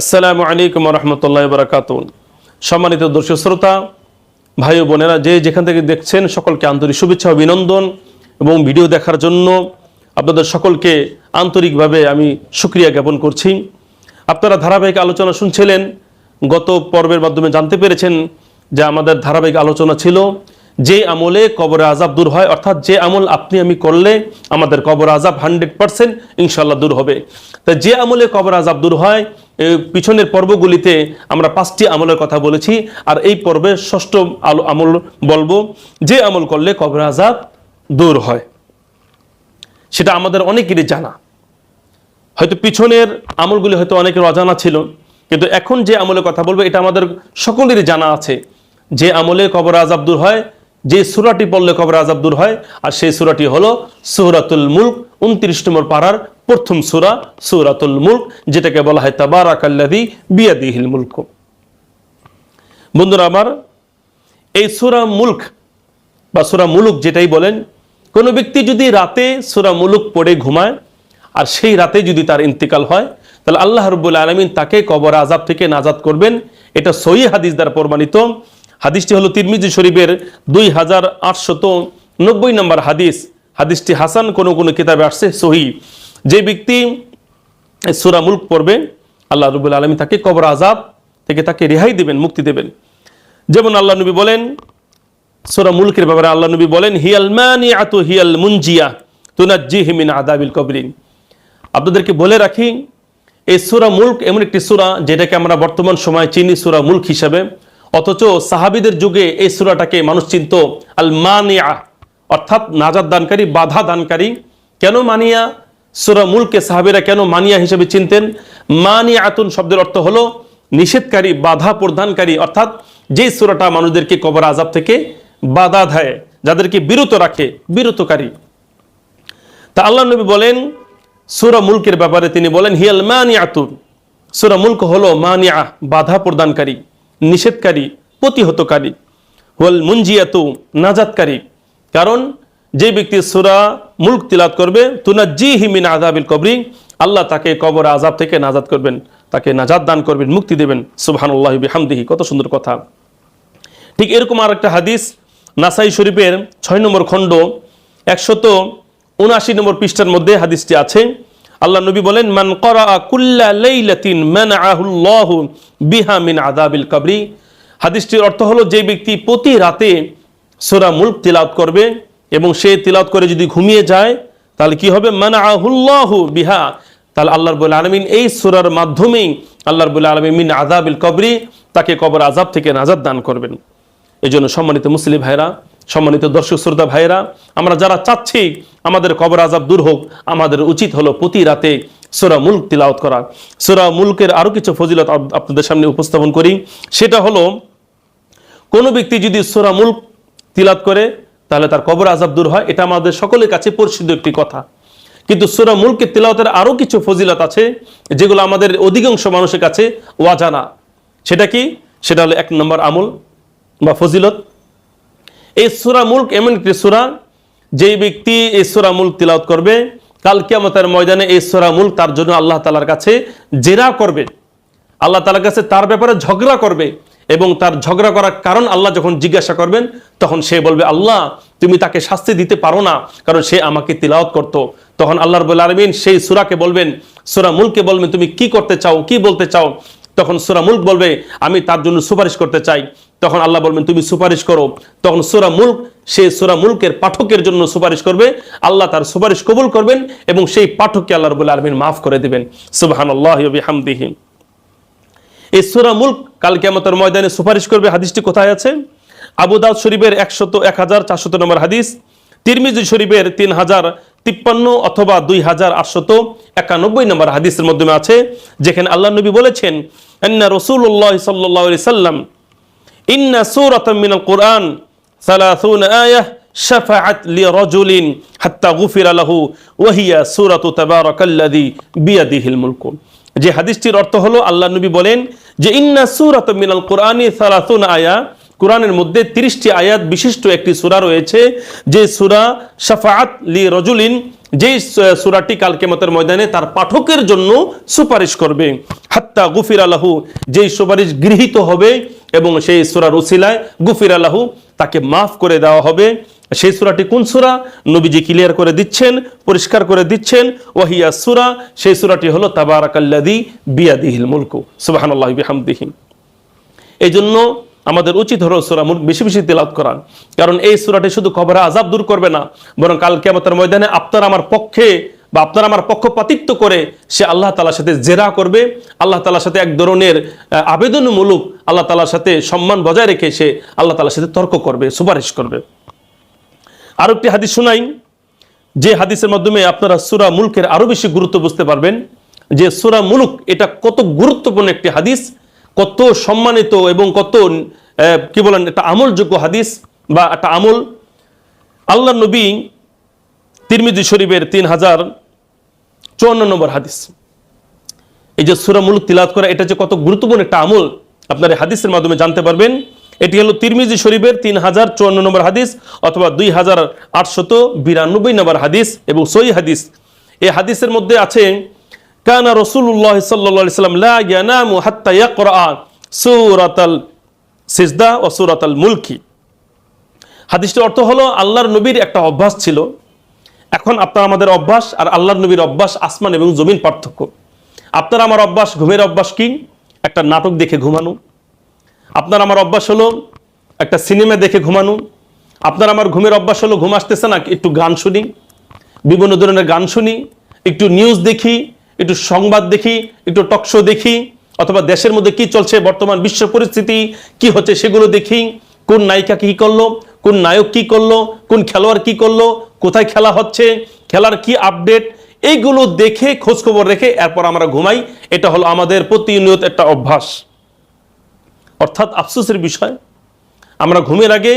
আসসালামু আলাইকুম রহমতুল্লাহ বারাকাত সম্মানিত দর্শক শ্রোতা, ভাই ও বোনেরা, যে যেখান থেকে দেখছেন, সকলকে আন্তরিক শুভেচ্ছা অভিনন্দন এবং ভিডিও দেখার জন্য আপনাদের সকলকে আন্তরিকভাবে আমি সুক্রিয়া জ্ঞাপন করছি। আপনারা ধারাবাহিক আলোচনা শুনছিলেন, গত পর্বের মাধ্যমে জানতে পেরেছেন যে আমাদের ধারাবাহিক আলোচনা ছিল, যে আমলে কবরে আজাব দূর হয়, অর্থাৎ যে আমল আপনি আমি করলে আমাদের কবর আজাব হান্ড্রেড পার্সেন্ট ইনশাল্লাহ দূর হবে। তা যে আমলে কবর আজাব দূর হয় পিছনের পর্বগুলিতে আমরা পাঁচটি আমলের কথা বলেছি, আর এই পর্বে ষষ্ঠ আলো আমল বলব, যে আমল করলে কবর আজাব দূর হয়। সেটা আমাদের অনেকেরই জানা। হয়তো পিছনের আমলগুলি হয়তো অনেকের অজানা ছিল, কিন্তু এখন যে আমলের কথা বলব, এটা আমাদের সকলেরই জানা আছে যে আমলে কবর আজাব দূর হয়, যে সুরাটি পড়লে কবর আজাব দূর হয়, আর সেই সুরাটি হলো সুরাতুল মুল্ক উনত্রিশ নম্বর পাড়ার প্রথম সুরা, সুরাতুল মুল্ক, যেটাকে বলা হয় তাবারাকাল্লাদি বিয়াদিহিল মুল্ক। বন্ধুরা আমার, এই সুরা মুল্ক বা সুরা মুলুক যেটাই বলেন, কোনো ব্যক্তি যদি রাতে সুরা মুলুক পড়ে ঘুমায়, আর সেই রাতে যদি তার ইন্তিকাল হয়, তাহলে আল্লাহ রব্বুল আলমিন তাকে কবর আজাব থেকে নাজাদ করবেন। এটা সহি হাদিস দ্বারা প্রমাণিত। হাদিসটি হলো তিরমিজি শরীফের দুই হাজার আটশত নব্বই নম্বর হাদিস। হাদিসটি হাসান কোনো কোনো কিতাবে আসছে, সহি। যে ব্যক্তি সুরা মুল্ক পড়বে, আল্লাহ রবুল আলমী তাকে কবর আজাব থেকে তাকে রেহাই দেবেন, মুক্তি দেবেন। যেমন আল্লাহ নবী বলেন, সুরা মুলকের ব্যাপারে আল্লাহ নবী বলেন, হিয়াল মানি আতু হিয়াল মুনজিয়া তুনাজ্জি হিমিন আদাবিল কবরিন। আপনাদেরকে বলে রাখি, এই সুরা মুল্ক এমন একটি সুরা যেটাকে আমরা বর্তমান সময় চিনি সুরা মুল্ক হিসাবে। অথচ সাহাবিদের যুগে এই সুরাটাকে মানুষ চিনত আল মানিয়া অর্থাৎ নাজাদ দানকারী, বাধা দানকারী, কেন মানিয়া, সুরা মুলকে সাহাবিরা কেন মানিয়া হিসেবে চিনতেন? মানিয়া আতুন শব্দের অর্থ হলো নিষেধকারী, বাধা প্রদানকারী, অর্থাৎ যে সুরাটা মানুষদেরকে কবর আজাব থেকে বাধা দেয়, যাদেরকে বিরত রাখে, বিরতকারী। তা আল্লাহ নবী বলেন, সুরা মুলকের ব্যাপারে তিনি বলেন, হিয়াল মানিয়াতুন। সুরা মুলক হলো মানিয়া, বাধা প্রদানকারী, নিষেধকারী, প্রতিহতকারী। হল মুঞ্জিয়াতু নাজাতকারী কারণ যে ব্যক্তি সুরা মুল্ক তিলাত করবে তুনা জি হিমিন আজাবিল কবরি, আল্লাহ তাকে কবর আজাব থেকে নাজাদ করবেন, তাকে নাজাদ দান করবেন, মুক্তি দেবেন। সুবহানুল্লাহ বিহামদিহি, কত সুন্দর কথা। ঠিক এরকম আর একটা হাদিস, নাসাই শরীফের ছয় নম্বর খণ্ড, একশত উনআশি নম্বর পৃষ্ঠার মধ্যে হাদিসটি আছে। আল্লাহ নবী বলেন, মান করা কুল্লা লাইলাতিন মানআহুল্লাহু বিহা মিন কবরি। হাদিসটির অর্থ হলো, যে ব্যক্তি প্রতি রাতে সূরা মুলক তিলাওয়াত করবে এবং সে তিলাওয়াত করে যদি ঘুমিয়ে যায়, তাহলে কি হবে? মানআহুল্লাহু বিহা। তাহলে আল্লাহ রাব্বুল আলামিন এই সূরার মাধ্যমেই আল্লাহর রাব্বুল আলামিন মিন আযাবিল কবরি তাকে কবর আযাব থেকে নাজাত দান করবেন। এই জন্য সম্মানিত মুসলিম ভাইরা সম্মানিত দর্শক শ্রোতা ভাইরা আমরা যারা চাচ্ছি আমাদের কবর আজাব দূর হোক, আমাদের উচিত হলো প্রতি রাতে সোরা মুল্ক তিলাওত করা। সোরা মুলকের আরও কিছু ফজিলত আপনাদের সামনে উপস্থাপন করি। সেটা হলো, কোনো ব্যক্তি যদি সোরা মুল্ক তিলাত করে, তাহলে তার কবর আজাব দূর হয়। এটা আমাদের সকলের কাছে পরিচিত একটি কথা। কিন্তু সুরা মুলকে তিলাওয়াতের আরও কিছু ফজিলত আছে, যেগুলো আমাদের অধিকাংশ মানুষের কাছে ওয়াজানা সেটা কি? সেটা হলো এক নম্বর আমল বা ফজিলত। এই সুরা মুল্ক এমন একটি সুরা, যেই ব্যক্তি এই সুরা মুল্ক তিলাওয়াত করবে, কাল কিয়ামতের ময়দানে এই সুরা মুল্ক তার জন্য আল্লাহ তালার কাছে জেরা করবে। আল্লাহ তালার কাছে তার ব্যাপারে ঝগড়া করবে। এবং তার ঝগড়া করার কারণ আল্লাহ যখন জিজ্ঞাসা করবেন, তখন সে বলবে, আল্লাহ, তুমি তাকে শাস্তি দিতে পারো না, কারণ সে আমাকে তিলাওয়াত করতো। তখন আল্লাহ রবুল আলমিন সেই সুরাকে বলবেন, সুরা মুলকে বলবেন, তুমি কি করতে চাও, কি বলতে চাও? তখন সুরা মুল্ক বলবে, আমি তার জন্য সুপারিশ করতে চাই। তখন আল্লাহ বলবেন, তুমি সুপারিশ করো। তখন সুরা মুল্ক, সে সুরা মুল্কের পাঠকের জন্য সুপারিশ করবে, আল্লাহ তার সুপারিশ কবুল করবেন এবং সেই পাঠককে আল্লাহ রবুল আলমিন মাফ করে দেবেন। সুবাহান আল্লাহ হামদিহিম এই সুরা মুল্ক কাল কেমতের ময়দানে সুপারিশ করবে। হাদিসটি কোথায় আছে? আবু দাউদ শরীফের একশত এক হাজার চারশত নম্বর হাদিস, তিরমিজি শরীফের তিন হাজার তিপ্পান্ন অথবা দুই হাজার আটশত একানব্বই নম্বর হাদিসের মাধ্যমে আছে, যেখানে আল্লাহ নবী বলেছেন, আন্না রসুল্লাহ সাল্লাহ সাল্লাম, ইন্না সূরাত মিনাল কোরআন সালাসুন আয়াহ শাফাআত লিরাজুলিন হাত্তা গুফিরা লাহু, ওয়া হিয়া সূরাতু তাবারাকাল্লাযী বিয়াদিহিল মুলক যে হাদিসটির অর্থ হলো, আল্লাহ নবী বলেন যে ইন্না সূরাত মিনাল কোরআনি সালাসুন আয়া, কোরআনের মধ্যে তিরিশটি আয়াত বিশিষ্ট একটি সূরা রয়েছে, যে সুরা শাফাআত লি রজুলিন, যেই সুরাটি কাল কিয়ামতের ময়দানে তার পাঠকের জন্য সুপারিশ করবে। হাত্তা গুফির আলাহু যেই সুপারিশ গৃহীত হবে এবং সেই সূরার উসিলায় গুফির আলাহু তাকে মাফ করে দেওয়া হবে। সেই সুরাটি কোন সুরা? নবীজি ক্লিয়ার করে দিচ্ছেন, পরিষ্কার করে দিচ্ছেন, ওয়াহিয়া সুরা, সেই সূরাটি হলো তাবারাকাল্লাযী বিয়াদিহিল মুলকু, সুবহানাল্লাহি বিহামদিহি। এই জন্য আমাদের উচিত হলো সুরা মুল্ক বেশি বেশি তেলাত করা কারণ এই সুরাটি শুধু কবরে আজাব দূর করবে না, বরং কালকে কেমতের ময়দানে আপনার আমার পক্ষে বা আপনার আমার পক্ষপাতিত্ব করে সে আল্লাহ তালার সাথে জেরা করবে, আল্লাহ তালার সাথে এক ধরনের আবেদনমূলক, আল্লাহ তালার সাথে সম্মান বজায় রেখে সে আল্লাহ তালার সাথে তর্ক করবে, সুপারিশ করবে। আরও একটি হাদিস শোনাই, যে হাদিসের মাধ্যমে আপনারা সুরা মুলকের আরও বেশি গুরুত্ব বুঝতে পারবেন, যে সুরা মুলুক এটা কত গুরুত্বপূর্ণ একটি হাদিস, কত সম্মানিত এবং কত কি বলেন একটা আমলযোগ্য হাদিস বা একটা আমল। আল্লাহ নবী তিরমিজি শরীফের তিন হাজার চুয়ান্ন নম্বর হাদিস। এই যে সুরা মুলুক তিলাত করা, এটা যে কত গুরুত্বপূর্ণ একটা আমল, আপনার হাদিসের মাধ্যমে জানতে পারবেন। এটি হলো তিরমিজি শরীফের তিন হাজার চুয়ান্ন নম্বর হাদিস অথবা দুই হাজার আটশত বিরানব্বই নম্বর হাদিস এবং সই হাদিস। এই হাদিসের মধ্যে আছে, কানা রসুল্লাহ সাল্লাহ সাল্লাম মুলকি। হাদিসটির অর্থ হলো, আল্লাহর নবীর একটা অভ্যাস ছিল। এখন আপনার আমাদের অভ্যাস আর আল্লাহর নবীর অভ্যাস আসমান এবং জমিন পার্থক্য। আপনার আমার অভ্যাস, ঘুমের অভ্যাস কি? একটা নাটক দেখে ঘুমানো আপনার আমার অভ্যাস হলো একটা সিনেমা দেখে ঘুমানো। আপনার আমার ঘুমের অভ্যাস হলো ঘুম আসতেছে না, একটু গান শুনি, বিভিন্ন ধরনের গান শুনি, একটু নিউজ দেখি, একটু সংবাদ দেখি, একটু টকশো দেখি, অথবা দেশের মধ্যে কি চলছে, বর্তমান বিশ্ব পরিস্থিতি, কি হচ্ছে সেগুলো দেখি, কোন নায়িকা কি করল, কোন নায়ক কি করল, কোন খেলোয়াড় কি করল, কোথায় খেলা হচ্ছে, খেলার কি আপডেট এইগুলো দেখে খোঁজখবর রেখে এরপর আমরা ঘুমাই। এটা হলো আমাদের প্রতিনিয়ত একটা অভ্যাস। অর্থাৎ আফসোসের বিষয়, আমরা ঘুমের আগে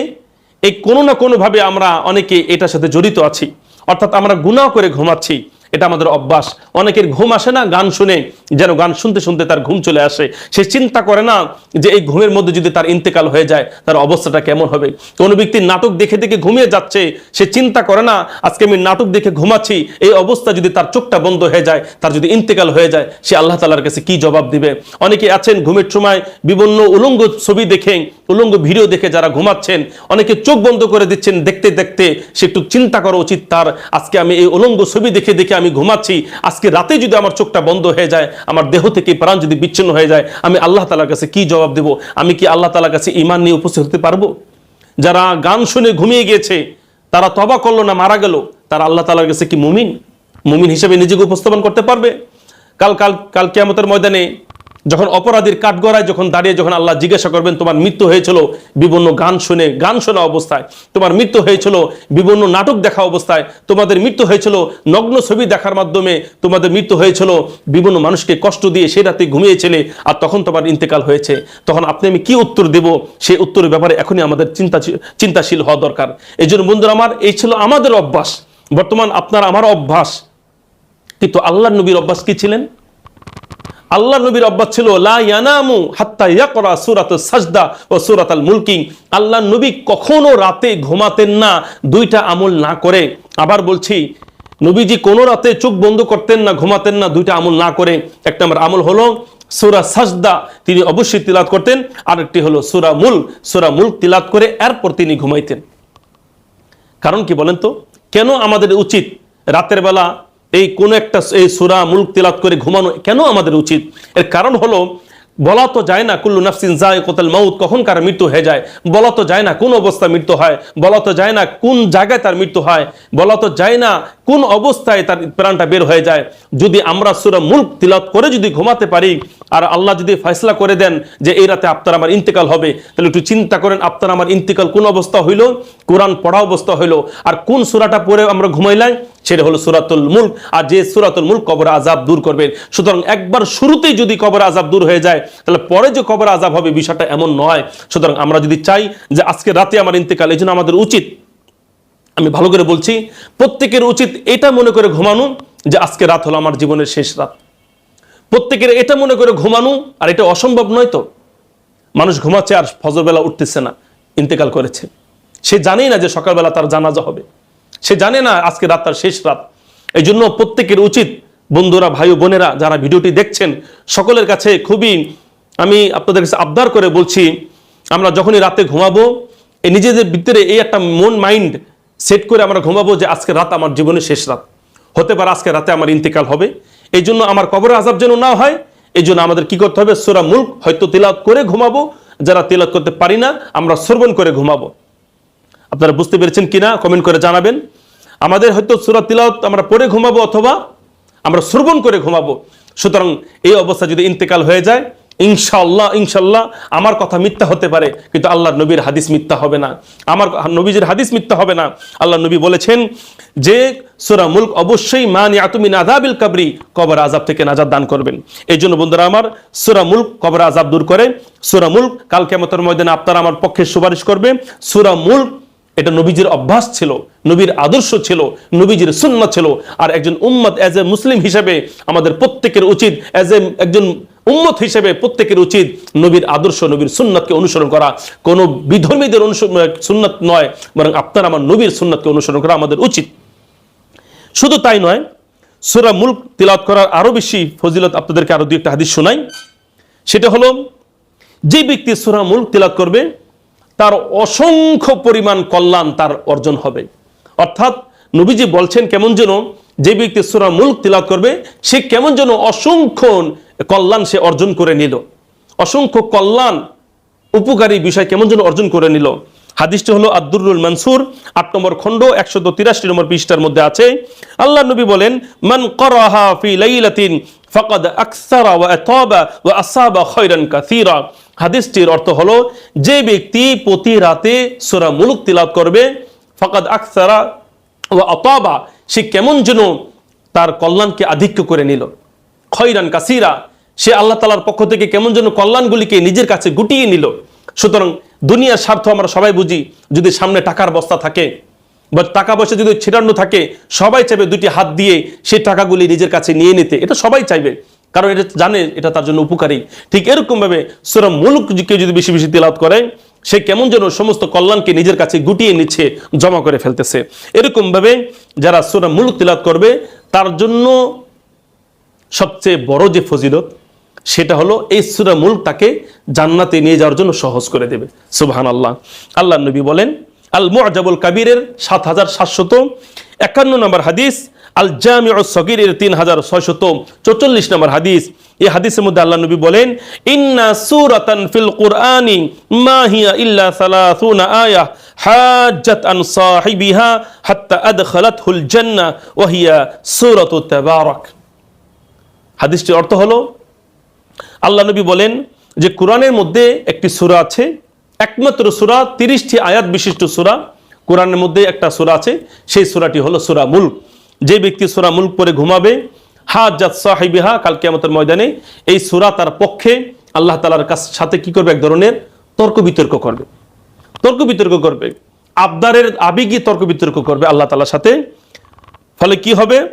এই কোনো না কোনোভাবে আমরা অনেকে এটার সাথে জড়িত আছি। অর্থাৎ আমরা গুনাহ করে ঘুমাচ্ছি। এটা আমাদের অভ্যাস। অনেকের ঘুম আসে না, গান শুনে, যেন গান শুনতে শুনতে তার ঘুম চলে আসে। সে চিন্তা করে না যে এই ঘুমের মধ্যে যদি তার ইন্তেকাল হয়ে যায়, তার অবস্থাটা কেমন হবে? কোনো ব্যক্তি নাটক দেখে দেখে ঘুমিয়ে যাচ্ছে, সে চিন্তা করে না, আজকে আমি নাটক দেখে ঘুমাচ্ছি, এই অবস্থা যদি তার চোখটা বন্ধ হয়ে যায়, তার যদি ইন্তেকাল হয়ে যায়, সে আল্লাহ তালার কাছে কি জবাব দিবে? অনেকে আছেন ঘুমের সময় বিভিন্ন উলঙ্গ ছবি দেখে, উলঙ্গ ভিডিও দেখে যারা ঘুমাচ্ছেন, অনেকে চোখ বন্ধ করে দিচ্ছেন দেখতে দেখতে, সে একটু চিন্তা করা উচিত তার, আজকে আমি এই উলঙ্গ ছবি দেখে দেখে আমি ঘুমাচ্ছি, আজকে রাতে যদি আমার চোখটা বন্ধ হয়ে যায়, আমার দেহ থেকে প্রাণ যদি বিচ্ছিন্ন হয়ে যায়, আমি আল্লাহ তালার কাছে কি জবাব দেব? আমি কি আল্লাহ তালার কাছে ইমান নিয়ে উপস্থিত হতে পারব? যারা গান শুনে ঘুমিয়ে গিয়েছে, তারা তবা করল না মারা গেল, তারা আল্লাহ তালার কাছে কি মুমিন? মুমিন হিসেবে নিজেকে উপস্থাপন করতে পারবে? কাল কাল কাল কেয়ামতের ময়দানে যখন অপরাধীর কাঠগড়ায় যখন দাঁড়িয়ে যখন আল্লাহ জিজ্ঞাসা করবেন, তোমার মৃত্যু হয়েছিল? বিভিন্ন গান শুনে, গান শোনা অবস্থায়। তোমার মৃত্যু হয়েছিল? বিভিন্ন নাটক দেখা অবস্থায়। তোমাদের মৃত্যু হয়েছিল? নগ্ন ছবি দেখার মাধ্যমে, তোমাদের মৃত্যু হয়েছিল? বিভিন্ন মানুষকে কষ্ট দিয়ে সেই রাতে ঘুমিয়েছিলে আর তখন তোমার ইন্তেকাল হয়েছে। তখন আপনি আমি কি উত্তর দেব? সেই উত্তরের ব্যাপারে এখনই আমাদের চিন্তা চিন্তাশীল হওয়া দরকার। এই জন্য বন্ধুরা আমার, এই ছিল আমাদের অভ্যাস। বর্তমান আপনার আমার অভ্যাস। কিন্তু আল্লাহ নবীর অভ্যাস কি ছিলেন? আল্লাহ নবীর অভ্যাস ছিল, লা ইয়ানামু হাত্তা ইয়াকরা সুরাত সাজদা ও সূরাত আল মুলকিং আল্লাহ নবী কখনো রাতে ঘুমাতেন না, দুইটা আমল না করে। আবার বলছি, নবীজি কোনো রাতে চোখ বন্ধ করতেন না, ঘুমাতেন না, দুইটা আমল না করে। এক নম্বর আমল হলো সুরা সাজদা, তিনি অবশ্যই তিলাত করতেন। আরেকটি হলো সুরা মুল সুরা মুল তিলাত করে এরপর তিনি ঘুমাইতেন। কারণ কি বলেন তো? কেন আমাদের উচিত রাতের বেলা এই কোন একটা এই সুরা মুলক তিলাত করে ঘুমানো কেন আমাদের উচিত? এর কারণ হলো, বলা তো যায় না, কুল্লু নাফসিন যায় কোতাল মাউত, কখন কার মৃত্যু হয়ে যায়? বলা তো যায় না কোন অবস্থায় মৃত্যু হয়। বলা তো যায় না কোন জায়গায় তার মৃত্যু হয়। বলা তো যায় না কোন অবস্থায় তার প্রাণটা বের হয়ে যায়? যদি আমরা সুরা মুল্ক তিলাত করে যদি ঘুমাতে পারি, আর আল্লাহ যদি ফয়সলা করে দেন যে এই রাতে আপনার আমার ইন্তেকাল হবে, তাহলে একটু চিন্তা করেন, আপনার আমার ইন্তেকাল কোন অবস্থা হইল? কোরআন পড়া অবস্থা হইল। আর কোন সুরাটা পড়ে আমরা ঘুমাইলাই? সেটা হলো সুরাতুল মুল্ক। আর যে সুরাতুল মুল্ক কবর আজাব দূর করবে। সুতরাং একবার শুরুতেই যদি কবর আজাব দূর হয়ে যায়, তাহলে পরে যে কবর আজাব হবে বিষয়টা এমন নয়। সুতরাং আমরা যদি চাই যে আজকে রাতে আমার ইন্তেকাল, এই জন্য আমাদের উচিত আমি ভালো করে বলছি, প্রত্যেকের উচিত এটা মনে করে ঘুমানো যে আজকে রাত হলো আমার জীবনের শেষ রাত। প্রত্যেকের এটা মনে করে ঘুমানো, আর এটা অসম্ভব নয় তো? মানুষ ঘুমাচ্ছে আর ফজরবেলা উঠতেছে না, ইন্তেকাল করেছে। সে জানেই না যে সকালবেলা তার জানাজা হবে। সে জানে না আজকে রাত তার শেষ রাত। এই জন্য প্রত্যেকের উচিত, বন্ধুরা, ভাই বোনেরা, যারা ভিডিওটি দেখছেন, সকলের কাছে খুবই আমি আপনাদের কাছে আবদার করে বলছি, আমরা যখনই রাতে ঘুমাবো, এই নিজেদের ভিতরে এই একটা মন, মাইন্ড সেট করে আমরা ঘুমাবো যে আজকে রাত আমার জীবনের শেষ রাত। হতে পারে আজকে রাতে আমার ইন্তেকাল হবে। এই জন্য আমার কবর আজাব যেন না হয়, এই জন্য আমাদের কি করতে হবে? সোরা মুল্ক হয়তো তিলাত করে ঘুমাবো। যারা তিলাত করতে পারি না, আমরা শ্রবণ করে ঘুমাবো। আপনারা বুঝতে পেরেছেন কিনা? কমেন্ট করে জানাবেন। আমাদের হয়তো সুরা তিলাওয়াত আমরা পড়ে ঘুমাবো অথবা আমরা শ্রবণ করে ঘুমাবো। সুতরাং এই অবস্থা যদি ইন্তেকাল হয়ে যায় ইনশাল্লাহ ইনশাল্লাহ, আমার কথা মিথ্যা হতে পারে, কিন্তু আল্লাহ নবীর হাদিস মিথ্যা হবে না। আমার নবীজির হাদিস মিথ্যা হবে না। আল্লাহ নবী বলেছেন যে, সুরা মুলক অবশ্যই মান ইয়াতুমিন আযাবিল কাবরি, কবর আজাব থেকে নাজাদ দান করবেন। এই জন্য বন্ধুরা আমার, সুরা মুলক কবর আজাব দূর করে, সুরা মুলক কাল কেমতের ময়দানে আপনারা আমার পক্ষে সুপারিশ করবে, সুরা মুলক এটা নবীজির অভ্যাস ছিল, নবীর আদর্শ ছিল, নবীজির সুন্নাত ছিল। আর একজন উম্মত অ্যাজ এ মুসলিম হিসেবে আমাদের প্রত্যেকের উচিত অ্যাজ এ একজন উম্মত হিসেবে প্রত্যেকের উচিত নবীর আদর্শ, নবীর সুন্নাতকে অনুসরণ করা। কোনো বিধর্মীদের সুন্নাত নয়, বরং আপনার আমার নবীর সুন্নাতকে অনুসরণ করা আমাদের উচিত। শুধু তাই নয়, সুরা মুল্ক তিলাত করার আরও বেশি ফজিলত আপনাদেরকে আরও দুই একটা হাদিস শোনাই। সেটা হলো, যে ব্যক্তি সুরা মুল্ক তিলাত করবে তার অসংখ্য পরিমাণ কল্যাণ তার অর্জন হবে। অর্থাৎ নবীজি বলছেন কেমন যেন যে ব্যক্তি সুরা মুল্ক তিলাত করবে, সে কেমন যেন অসংখ্য কল্যাণ সে অর্জন করে নিল। অসংখ্য কল্যাণ উপকারী বিষয় কেমন যেন অর্জন করে নিল। হাদিসটি হলো আব্দুরুল মনসুর, আট নম্বর খণ্ড, একশো তিরাশি নম্বর পৃষ্ঠার মধ্যে আছে। আল্লাহ নবী বলেন, মান করাহা ফি লাইলাতিন ফাকাদ আকসারা ওয়া আতাবা ওয়া আসাবা খায়রান কাসীরা। হাদিসটির অর্থ হলো, যে ব্যক্তি প্রতি রাতে সোরা মুলক তিলাওয়াত করবে, ফাকাদ আকসারা ওয়া আতাবা, সে কেমন যেন তার কল্যাণকে আধিক্য করে নিল। খৈরান কাসিরা, সে আল্লাহ তালার পক্ষ থেকে কেমন যেন কল্যাণগুলিকে নিজের কাছে গুটিয়ে নিল। সুতরাং দুনিয়ার স্বার্থ আমরা সবাই বুঝি, যদি সামনে টাকার বস্তা থাকে, বা টাকা পয়সা যদি ছিটান্ন থাকে, সবাই চাইবে দুটি হাত দিয়ে সেই টাকাগুলি নিজের কাছে নিয়ে নিতে। এটা সবাই চাইবে। কারণ এটা জানে, এটা তার জন্য উপকারী। ঠিক এরকম ভাবে সুরা মুলুককে যদি বেশি বেশি তেলাত করে, সে কেমন যেন সমস্ত কল্যাণকে নিজের কাছে গুটিয়ে নিচ্ছে, জমা করে ফেলতেছে। এরকম ভাবে যারা সুরা মুলুক তিলাত করবে, তার জন্য সবচেয়ে বড় যে ফজিলত, সেটা হলো এই সুরা মুল্ক তাকে জান্নাতে নিয়ে যাওয়ার জন্য সহজ করে দেবে। সুবহান আল্লাহ আল্লাহ নবী বলেন আল মুআজাবুল কাবিরের সাত হাজার সাতশত একান্ন নম্বর হাদিস আল জামি সগিরের তিন হাজার ছয়শত চৌচল্লিশ নম্বর হাদিস। এই হাদিসের মধ্যে আল্লাহ নবী বলেন, ইন্না সুরাতান ফিল কুরআনি মা হিয়া ইল্লা সালাসুনা আয়া হাজ্জাত আন সাহিবিহা হাত্তা আদখালাতহুল জান্নাহ ওয়া হিয়া সূরাতুত তাবারাক। হাদিসটির অর্থ হলো, আল্লাহ নবী বলেন যে কোরআনের মধ্যে একটি সুরা আছে, একমাত্র সুরা, তিরিশটি আয়াত বিশিষ্ট সুরা। কোরআনের মধ্যে একটা সুরা আছে, সেই সুরাটি হলো সুরা মুল্ক। যে ব্যক্তি সুরা মুল্ক পরে ঘুমাবে হাজাত সাহিবিহা, কাল কেমতের ময়দানে এই সুরা তার পক্ষে আল্লাহ তালার কাছ সাথে কি করবে? এক ধরনের তর্ক বিতর্ক করবে। তর্ক বিতর্ক করবে। আবদারের আবেগী তর্ক বিতর্ক করবে আল্লাহ তালার সাথে। ফলে কি হবে?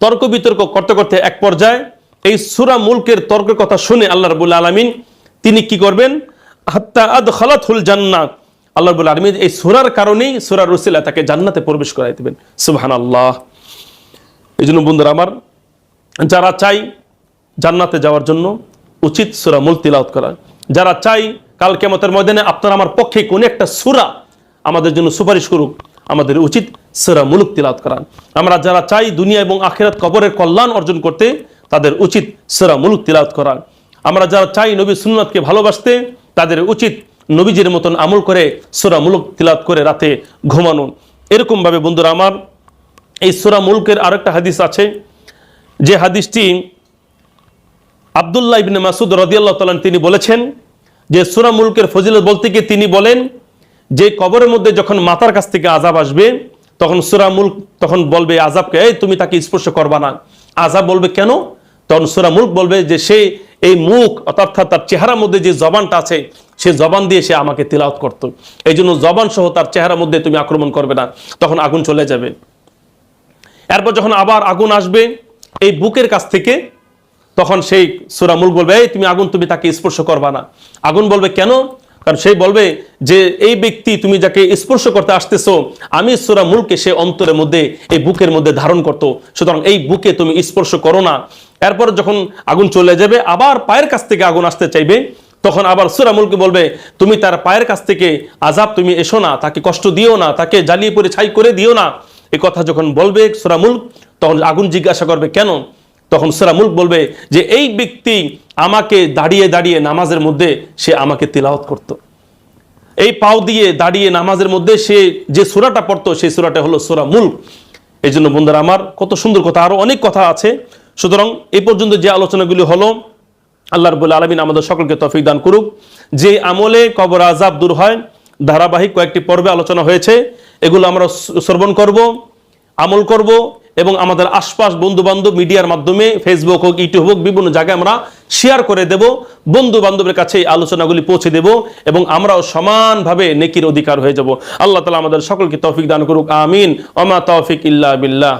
তর্ক বিতর্ক করতে করতে এক পর্যায়ে এই সুরা মুলকের তর্কের কথা শুনে আল্লাহ রবুল্লা আলমিন তিনি কি করবেন? হাত্তা আদ খালাতুল জান্নাত। আল্লাহ রবুল্লা আলমিন এই সুরার কারণেই সুরার রসিলা তাকে জান্নাতে প্রবেশ করাই দেবেন। সুবহান আল্লাহ এই জন্য বন্ধুরা আমার, যারা চাই জান্নাতে যাওয়ার জন্য উচিত সুরা মুল তিলাওত করা। যারা চাই কাল কেমতের ময়দানে আপনার আমার পক্ষে কোন একটা সুরা আমাদের জন্য সুপারিশ করুক, আমাদের উচিত সুরা মুলুক তিলাওত করা। আমরা যারা চাই দুনিয়া এবং আখেরাত কবরের কল্যাণ অর্জন করতে, তাদের উচিত সুরা মুলুক তিলাওত করা। আমরা যারা চাই নবী সুন্নাতকে ভালোবাসতে, তাদের উচিত নবীজির মতন আমল করে, সুরা মুলুক তিলাওত করে রাতে ঘুমানো এরকমভাবে বন্ধুরা আমার এই সুরা মুলকের আরেকটা হাদিস আছে, যে হাদিসটি আবদুল্লাহ ইবিন মাসুদ রদিয়াল্লাহ তালান তিনি বলেছেন, যে সুরা মুলকের ফজিলত বলতে গিয়ে তিনি বলেন, যে কবরের মধ্যে যখন মাতার কাছ থেকে আজাব আসবে, তখন সুরা মুলক তখন বলবে আজাবকে এই তুমি তাকে স্পর্শ করবা না। আজাব বলবে কেন? তখন সুরা মুলক বলবে যে সে এই মুখ, অর্থাৎ তার চেহারার মধ্যে যে জবানটা আছে, সে জবান দিয়ে সে আমাকে তিলাওত করত। এই জন্য জবান সহ তার চেহারার মধ্যে তুমি আক্রমণ করবে না, তখন আগুন চলে যাবে। এরপর যখন আবার আগুন আসবে, এই বুকের কাছ থেকে, তখন সেই সুরামুল বলবে, এই তুমি আগুন, তুমি তাকে স্পর্শ করবা না। আগুন বলবে, কেন? কারণ সেই বলবে যে, এই ব্যক্তি তুমি যাকে স্পর্শ করতে আসতেছো, আমি সুরা মুলকে সে অন্তরের মধ্যে, এই বুকের মধ্যে ধারণ করতো। সুতরাং এই বুকে তুমি স্পর্শ করো না। এরপর যখন আগুন চলে যাবে, আবার পায়ের কাছ থেকে আগুন আসতে চাইবে, তখন আবার সুরা মুলকে বলবে, তুমি তার পায়ের কাছ থেকে আজাব তুমি এসো না, তাকে কষ্ট দিও না, তাকে জ্বালিয়ে পরে ছাই করে দিও না। এ কথা যখন বলবে সুরা মুলক, তখন আগুন জিজ্ঞাসা করবে, কেন? তখন সুরা মুলক বলবে যে, এই ব্যক্তি আমাকে দাঁড়িয়ে দাঁড়িয়ে নামাজের মধ্যে সে আমাকে তিলাওয়াত করতো। এই পাও দিয়ে দাঁড়িয়ে নামাজের মধ্যে সে যে সুরাটা পড়তো, সেই সুরাটা হলো সুরা মুলক। এই জন্য বন্ধুরা আমার কত সুন্দর কথা, আরও অনেক কথা আছে। সুতরাং এই পর্যন্ত যে আলোচনাগুলি হলো, আল্লাহ রবুল্লা আলমিন আমাদের সকলকে তফিক দান করুক। যে আমলে কবর আজাব দূর হয়, ধারাবাহিক কয়েকটি পর্বে আলোচনা হয়েছে। এগুলো আমরা শ্রবণ করব। আমল করব এবং আমাদের আশপাশ বন্ধু বান্ধব মিডিয়ার মাধ্যমে ফেসবুক হোক ইউটিউব হোক, বিভিন্ন জায়গায় আমরা শেয়ার করে দেব। বন্ধু বান্ধবের কাছে এই আলোচনাগুলি পৌঁছে দেব এবং আমরাও সমানভাবে নেকির অধিকার হয়ে যাব। আল্লাহ তালা আমাদের সকলকে তৌফিক দান করুক। আমিন। অমা তৌফিক ইল্লা বিল্লাহ।